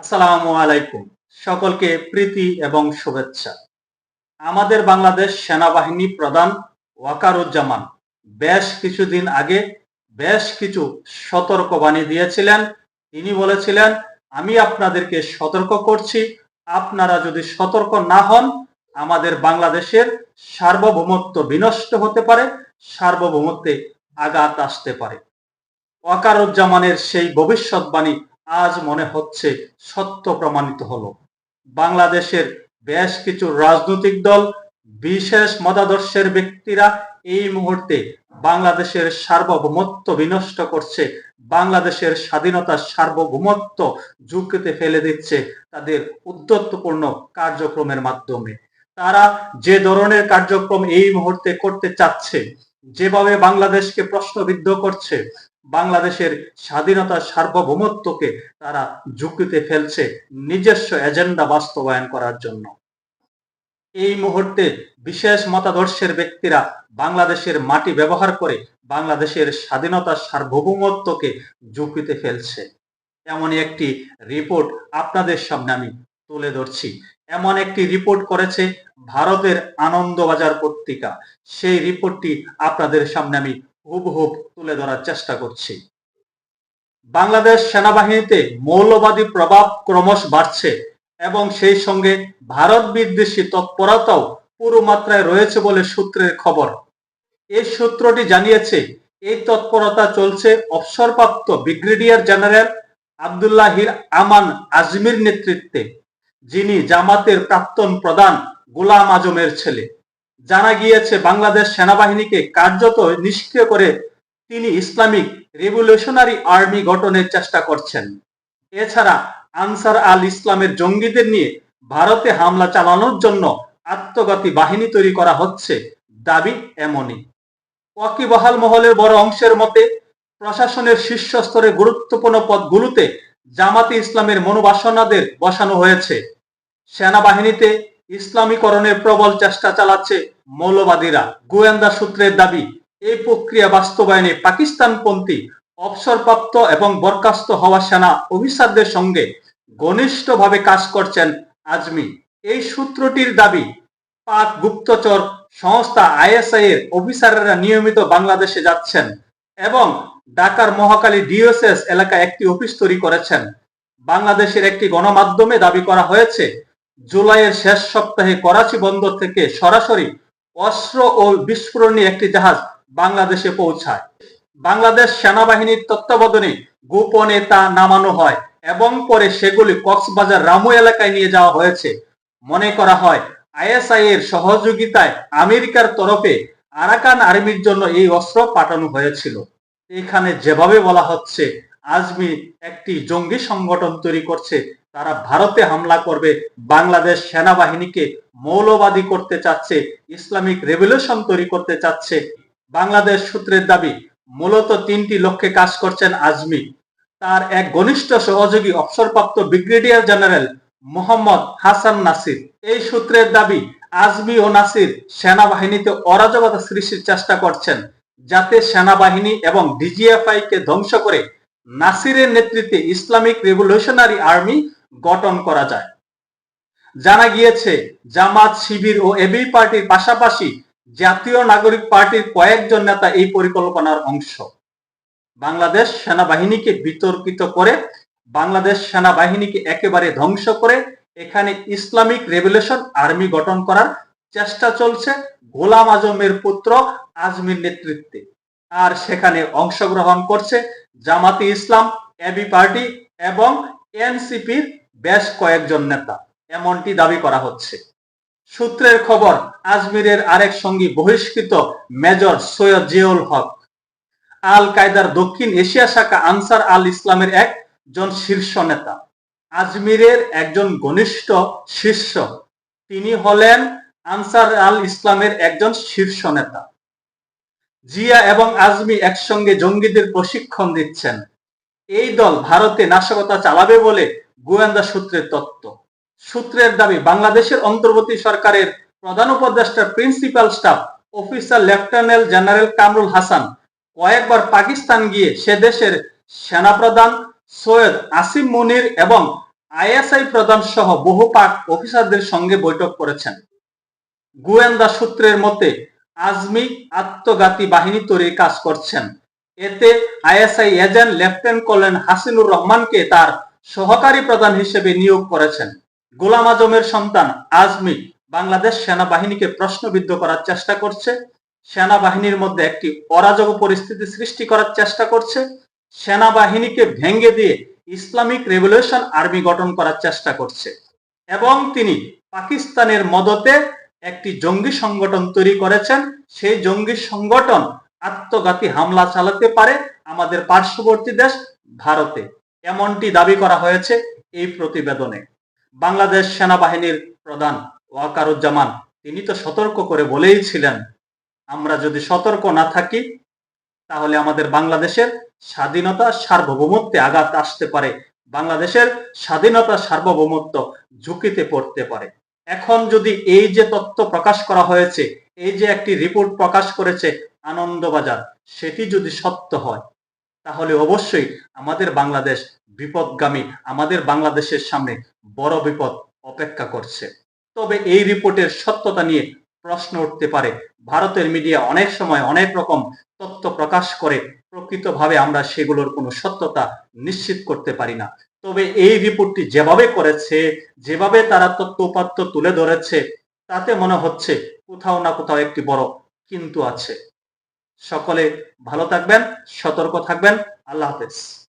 আসসালামু আলাইকুম। সকলকে প্রীতি এবং শুভেচ্ছা। আমাদের বাংলাদেশ সেনাবাহিনী প্রধান ওয়াকারুজ্জামান বেশ কিছুদিন আগে বেশ কিছু সতর্কবাণী দিয়েছিলেন। তিনি বলেছিলেন, আমি আপনাদেরকে সতর্ক করছি। আপনারা যদি সতর্ক না হন, আমাদের বাংলাদেশের সার্বভৌমত্ব বিনষ্ট হতে পারে, সার্বভৌমত্বে আঘাত আসতে পারে। ওয়াকারুজ্জামানের সেই ভবিষ্যৎবাণী আজ মনে হচ্ছে সত্য প্রমাণিত হলো। বাংলাদেশের বেশ কিছু রাজনৈতিক দল, বিশেষ মতাদর্শের ব্যক্তিরা এই মুহূর্তে বাংলাদেশের সার্বভৌমত্ব বিনষ্ট করছে। বাংলাদেশের স্বাধীনতার সার্বভৌমত্ব ঝুঁকিতে ফেলে দিচ্ছে তাদের উদ্যত্তপূর্ণ কার্যক্রমের মাধ্যমে। তারা যে ধরনের কার্যক্রম এই মুহূর্তে করতে চাচ্ছে, যেভাবে বাংলাদেশকে প্রশ্নবিদ্ধ করছে বাংলাদেশের স্বাধীনতার সার্বভৌমত্বকে তারা ঝুঁকিতে ফেলছে নিজস্ব এজেন্ডা বাস্তবায়ন করার জন্য। এই মুহূর্তে বিশেষ মতাদর্শের ব্যক্তিরা বাংলাদেশের মাটি ব্যবহার করে বাংলাদেশের স্বাধীনতার সার্বভৌমত্বকে ঝুঁকিতে ফেলছে। এমনই একটি রিপোর্ট আপনাদের সামনে আমি তুলে ধরছি। এমন একটি রিপোর্ট করেছে ভারতের আনন্দবাজার পত্রিকা। সেই রিপোর্টটি আপনাদের সামনে আমি হুবহুব তুলে ধরার চেষ্টা করছি। বাংলাদেশ সেনাবাহিনীতে মৌলবাদী প্রভাব ক্রমশ বাড়ছে এবং সেই সঙ্গে ভারত বিদ্বেষী তৎপরতাও পুরো মাত্রায় রয়েছে বলে সূত্রের খবর। এই সূত্রটি জানিয়েছে, এই তৎপরতা চলছে অবসরপ্রাপ্ত ব্রিগেডিয়ার জেনারেল আবদুল্লাহির আমান আজমির নেতৃত্বে, যিনি জামাতের প্রাক্তন প্রধান গোলাম আজমের ছেলে। জানা গিয়েছে বাংলাদেশ সেনাবাহিনীকে কার্যত নিষ্ক্রিয় করে, তিনি ইসলামিক রেভলিউশনারি আর্মি গঠনের চেষ্টা করছেন। এছাড়া আনসার আল ইসলামের জঙ্গিদের নিয়ে ভারতে হামলা চালানোর জন্য আত্মঘাতী বাহিনী তৈরি করা হচ্ছে দাবি এমনই। ওয়াকিবহাল মহলের বড় অংশের মতে, প্রশাসনের শীর্ষ স্তরে গুরুত্বপূর্ণ পদগুলোতে জামাতে ইসলামের মনোবাসনাদের বসানো হয়েছে। সেনাবাহিনীতে ইসলামীকরণের প্রবল চেষ্টা চালাচ্ছে মৌলবাদীরা। গোয়েন্দা সূত্রের দাবি, এই প্রক্রিয়া বাস্তবায়নে পাকিস্তানপন্থী, অবসরপ্রাপ্ত এবং বরখাস্ত হওয়া সেনা অফিসারদের সঙ্গে ঘনিষ্ঠভাবে কাজ করছেন আজমি। এই সূত্রটির দাবি, পাক গুপ্তচর সংস্থা আইএসআই এর অফিসাররা নিয়মিত বাংলাদেশে যাচ্ছেন এবং ঢাকার মহাকালী ডিওএসএস এলাকায় একটি অফিস তৈরি করেছেন। বাংলাদেশের একটি গণমাধ্যমে দাবি করা হয়েছে জুলাইয়ের শেষ সপ্তাহে করাচি বন্দর থেকে সরাসরি অস্ত্র ও বিস্ফোরণী একটি জাহাজ বাংলাদেশে পৌঁছায়। বাংলাদেশ সেনাবাহিনীর তত্ত্বাবধানে গোপনে তা নামানো হয় এবং পরে সেগুলি কক্সবাজার রামু এলাকায় নিয়ে যাওয়া হয়েছে। মনে করা হয়, আইএসআই এর সহযোগিতায় আমেরিকার তরফে আরাকান আর্মির জন্য এই অস্ত্র পাঠানো হয়েছিল। এখানে যেভাবে বলা হচ্ছে, আজমি একটি জঙ্গি সংগঠন তৈরি করছে তারা ভারতে হামলা করবে, বাংলাদেশ সেনাবাহিনীকে মৌলবাদী করতে চাচ্ছে, ইসলামিক রেভলিউশন তৈরি করতে চাচ্ছে। বাংলাদেশ সূত্রের দাবি, মূলত তিনটি লক্ষ্যে কাজ করছেন আজমি। তার এক ঘনিষ্ঠ সহযোগী অবসরপ্রাপ্ত ব্রিগেডিয়ার জেনারেল মোহাম্মদ হাসান নাসির। এই সূত্রের দাবি, আজমি ও নাসির সেনাবাহিনীতে অরাজকতা সৃষ্টির চেষ্টা করছেন, যাতে সেনাবাহিনী এবং ডিজিএফআই কে ধ্বংস করে। নাসিরের নেতৃত্বে ইসলামিক রেভলিউশনারি আর্মি গঠন করা যায়। জানা গিয়েছে, জামাত শিবির ও এবি পার্টির পাশাপাশি জাতীয় নাগরিক পার্টির কয়েকজন নেতা এই পরিকল্পনার অংশ। বাংলাদেশ সেনাবাহিনীকে বিতর্কিত করে, বাংলাদেশ সেনাবাহিনীকে একেবারে ধ্বংস করে এখানে ইসলামিক রেভলিউশন আর্মি গঠন করার চেষ্টা চলছে গোলাম আজমের পুত্র আজমির নেতৃত্বে। আর সেখানে অংশগ্রহণ করছে জামাতি ইসলাম, এবি পার্টি এবং এনসিপির বেশ কয়েকজন নেতা, এমনটি দাবি করা হচ্ছে। সূত্রের খবর, আজমিরের আরেক সঙ্গী বহিষ্কৃত মেজর সৈয়দ জিয়াউল হক। আল কায়দার দক্ষিণ এশিয়া শাখা আনসার আল ইসলামের একজন শীর্ষ নেতা। আজমিরের একজন ঘনিষ্ঠ শীর্ষ। তিনি হলেন আনসার আল ইসলামের একজন শীর্ষ নেতা। জিয়া এবং আজমি একসঙ্গে জঙ্গিদের প্রশিক্ষণ দিচ্ছেন। এই দল ভারতে নাশকতা চালাবে বলে গোয়েন্দা সূত্রের তত্ত্ব সূত্রের দাবি, বাংলাদেশের অন্তর্বর্তী সরকারের প্রধান উপদেষ্টা, principal staff, officer lieutenant general Kamrul Hasan কয়েকবার পাকিস্তান গিয়ে সে দেশের সেনাপ্রধান সৈয়দ আসিম মুনির এবং আইএসআই প্রধান সহ বহু পাক অফিসারদের সঙ্গে বৈঠক করেছেন। গোয়েন্দা সূত্রের মতে, আজমি আত্মঘাতী বাহিনী তৈরির কাজ করছেন। এতে ISI agent lieutenant colonel Hasinur রহমানকে তার সহকারী প্রধান হিসেবে নিয়োগ করেছেন। গোলাম আজমের সন্তান আজমি বাংলাদেশ সেনাবাহিনীকে প্রশ্নবিদ্ধ করার চেষ্টা করছে। সেনাবাহিনীর মধ্যে একটি অরাজক পরিস্থিতি সৃষ্টি করার চেষ্টা করছে। সেনাবাহিনীকে ভেঙে দিয়ে ইসলামিক রেভলিউশন আর্মি গঠন করার চেষ্টা করছে। এবং তিনি পাকিস্তানের মদতে একটি জঙ্গি সংগঠন তৈরি করেছেন। সেই জঙ্গি সংগঠন আত্মঘাতী হামলা চালাতে পারে আমাদের পার্শ্ববর্তী দেশ ভারতে। এমনটি দাবি করা হয়েছে এই প্রতিবেদনে। বাংলাদেশ সেনাবাহিনীর প্রধান ওয়াকারুজ্জামান, তিনি তো সতর্ক করে বলেই ছিলেন, আমরা যদি সতর্ক না থাকি, তাহলে আমাদের বাংলাদেশের স্বাধীনতা সার্বভৌমত্বে আঘাত আসতে পারে। বাংলাদেশের স্বাধীনতা সার্বভৌমত্ব ঝুঁকিতে পড়তে পারে। এখন যদি এই যে তথ্য প্রকাশ করা হয়েছে, এই যে একটি রিপোর্ট প্রকাশ করেছে আনন্দবাজার, সেটি যদি সত্য হয় তাহলে অবশ্যই আমাদের বাংলাদেশ বিপদগামী, আমাদের বাংলাদেশের সামনে বড় বিপদ অপেক্ষা করছে। তবে এই রিপোর্টের সত্যতা নিয়ে প্রশ্ন উঠতে পারে। ভারতের মিডিয়া অনেক সময় অনেক রকম তথ্য প্রকাশ করে, প্রকৃতভাবে আমরা সেগুলোর কোনো সত্যতা নিশ্চিত করতে পারি না। তবে এই রিপোর্টটি যেভাবে করেছে, যেভাবে তারা তথ্য উপাত্ত তুলে ধরেছে, তাতে মনে হচ্ছে কোথাও না কোথাও একটি বড় কিন্তু আছে। সকলে ভালো থাকবেন সতর্ক থাকবেন। আল্লাহ হাফেজ।